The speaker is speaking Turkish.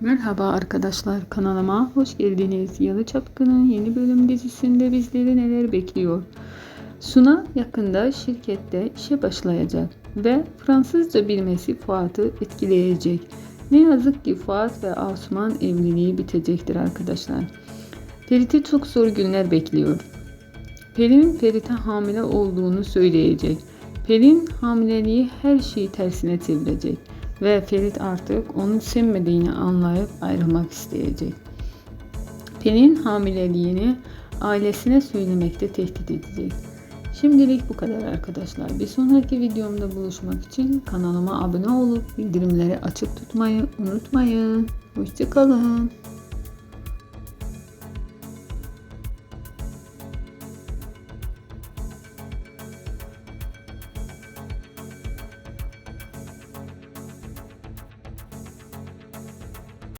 Merhaba arkadaşlar kanalıma hoş geldiniz. Yalı Çapkın'ın yeni bölüm dizisinde bizleri neler bekliyor? Suna yakında şirkette işe başlayacak ve Fransızca bilmesi Fuat'ı etkileyecek. Ne yazık ki Fuat ve Asuman evliliği bitecektir arkadaşlar. Ferit'i çok zor günler bekliyor. Pelin Ferit'e hamile olduğunu söyleyecek. Pelin hamileliği her şeyi tersine çevirecek ve Ferit artık onu sevmediğini anlayıp ayrılmak isteyecek. Pelin hamileliğini ailesine söylemekte tehdit edecek. Şimdilik bu kadar arkadaşlar. Bir sonraki videomda buluşmak için kanalıma abone olup bildirimleri açık tutmayı unutmayın. Hoşçakalın.